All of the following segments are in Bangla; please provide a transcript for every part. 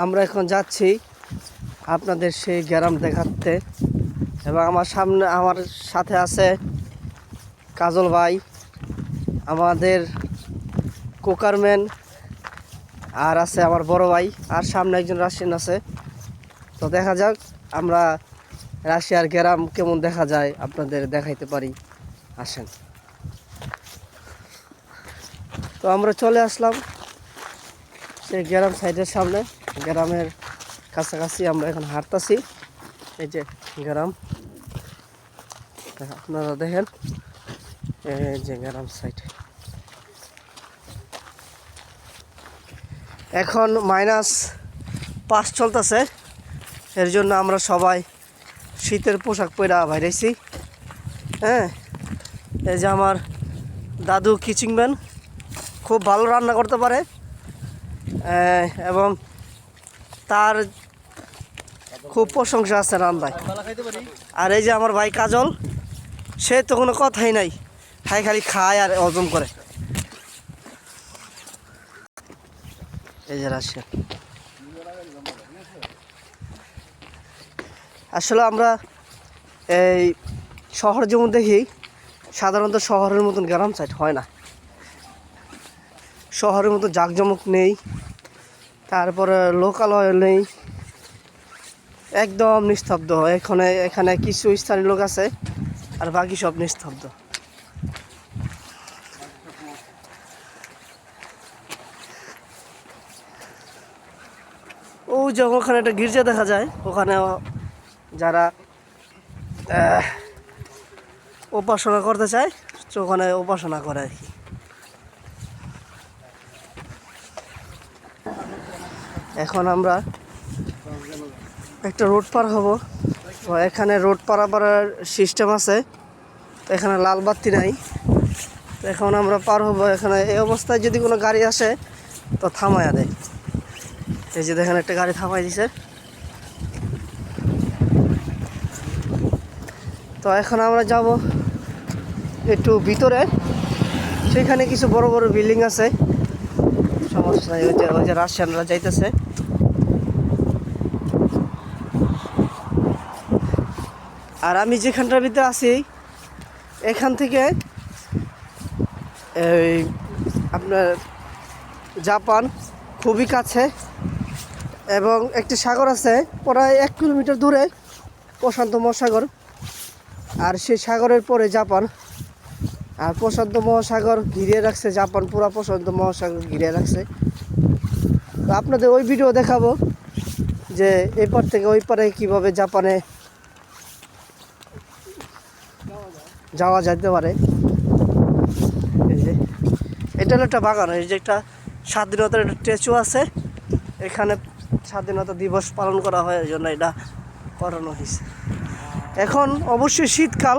আমরা এখন যাচ্ছি আপনাদের সেই গ্রাম দেখাতে এবং আমার সামনে আমার সাথে আছে কাজল ভাই, আমাদের কোকারম্যান আর আছে আমার বড় ভাই আর সামনে একজন রাশিয়ান আছে। তো দেখা যাক আমরা রাশিয়ার গ্রাম কেমন দেখা যায় আপনাদের দেখাইতে পারি। আসেন। তো আমরা চলে আসলাম সেই গ্রাম সাইডের সামনে। গ্রামের কাছাকাছি আমরা এখন হাঁটতাছি। এই যে গ্রাম। আপনারা দেখেন, এই যে গ্রাম সাইড এখন মাইনাস পাঁচ চলতেছে। এর জন্য আমরা সবাই শীতের পোশাক পরা বাইরেছি হ্যাঁ এই যে আমার দাদু কিচিং ম্যান খুব ভালো রান্না করতে পারে। এবং তার খুব প্রশংসা আছে রান্নায় আর এই যে আমার ভাই কাজল, সে তো কোনো কথাই নাই খাই খালি খায় আর হজম করে। এই যে রাশিয়া। আসলে আমরা এই শহর যেমন দেখি, সাধারণত শহরের মতন গ্রাম সাইড হয় না। শহরের মতো জাঁকজমক নেই তারপরে লোকালয় নেই। একদম নিস্তব্ধ। এখানে এখানে কিছু স্থানীয় লোক আছে, আর বাকি সব নিস্তব্ধ। ও যে ওখানে একটা গির্জা দেখা যায়। ওখানে যারা উপাসনা করতে চায় ওখানে উপাসনা করে আর কি। এখন আমরা একটা রোড পার হব। তো এখানে রোড পারাপারের সিস্টেম আছে। এখানে লাল বাতি নাই। এখন আমরা পার হব। এখানে এই অবস্থায় যদি কোনো গাড়ি আসে, তো থামায়া দেয়। এই যে দেখেন, একটা গাড়ি থামাই দিছে। তো এখন আমরা যাব একটু ভিতরে। সেখানে কিছু বড় বড় বিল্ডিং আছে। সমস্যা নাই, ওই যে ওই যে রাশিয়ানরা যাইতেছে। আর আমি যেখানটার ভিতরে আছি, এখান থেকে এই আপনার জাপান খুবই কাছে এবং একটি সাগর আছে, প্রায় এক কিলোমিটার দূরে প্রশান্ত মহাসাগর। আর সেই সাগরের পরে জাপান। আর প্রশান্ত মহাসাগর ঘিরে রাখছে, জাপান পুরা প্রশান্ত মহাসাগর ঘিরে রাখছে। তো আপনাদের ওই ভিডিও দেখাবো যে এপার থেকে ওই পারে কীভাবে জাপানে যাওয়া যেতে পারে। যে, এটা হলো একটা বাগান, এই যে একটা স্বাধীনতার একটা স্ট্যাচু আছে। এখানে স্বাধীনতা দিবস পালন করা হয়, এই জন্য এটা করানো হয়েছে। এখন অবশ্যই শীতকাল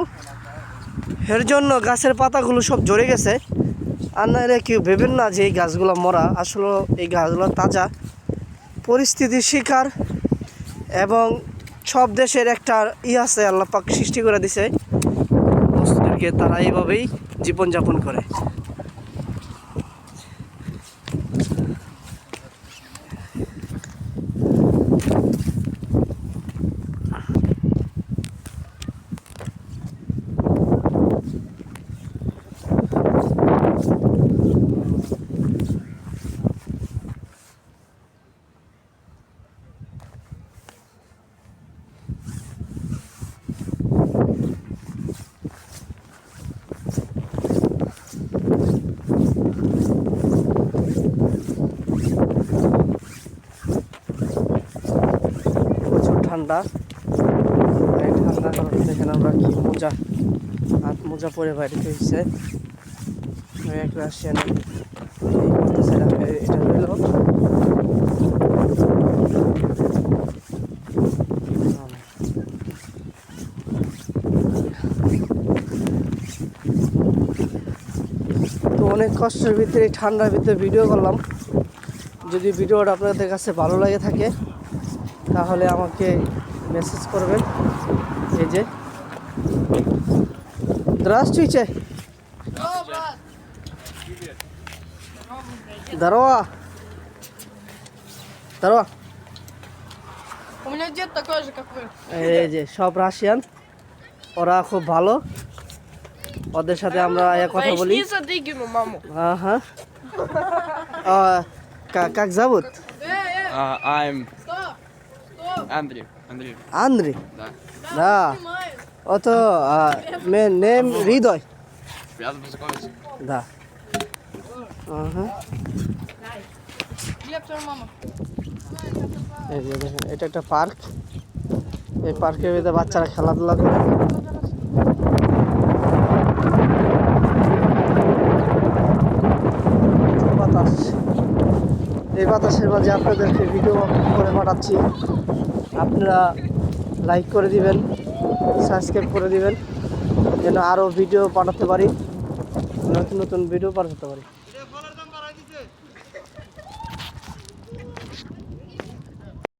এর জন্য গাছের পাতাগুলো সব ঝরে গেছে। আর না এরা কেউ ভেবেন না যে এই গাছগুলো মরা। আসলে এই গাছগুলো তাজা। পরিস্থিতির শিকার এবং সব দেশের একটা ই আছে আল্লাপাক সৃষ্টি করে দিছে। বস্তুদেরকে তারা এইভাবেই জীবনযাপন করে। ঠান্ডা। এই ঠান্ডা কারণে দেখেন আমরা কি মোজা। হাত মোজা পরে বাইরে এক রাশিয়ান এটা তো অনেক কষ্টের ভিতরে, ঠান্ডার ভিতরে ভিডিও করলাম। যদি ভিডিওটা আপনাদের কাছে ভালো লাগে থাকে তাহলে আমাকে মেসেজ করবেন এই যে Здравствуйте. Здорово. Здорово. меня дед такой же, как вы. এই যে সব রাশিয়ান ওরা খুব ভালো ওদের সাথে আমরা এক কথা বলি Поясница Дыгину, маму. Ага. А, как, как зовут? Uh, I'm Andrew. Andrew. Andrew. Da. Da. Oto, uh, my name এটা একটা পার্ক এই পার্কের ভিতরে বাচ্চারা খেলাধুলা করে বাতাস এই বাতাসের মাঝে আপনাদেরকে ভিডিও করে পাঠাচ্ছি আপনারা লাইক করে দিবেন সাবস্ক্রাইব করে দিবেন, যেন আরও ভিডিও পাঠাতে পারি, নতুন নতুন ভিডিও পাঠাতে পারি।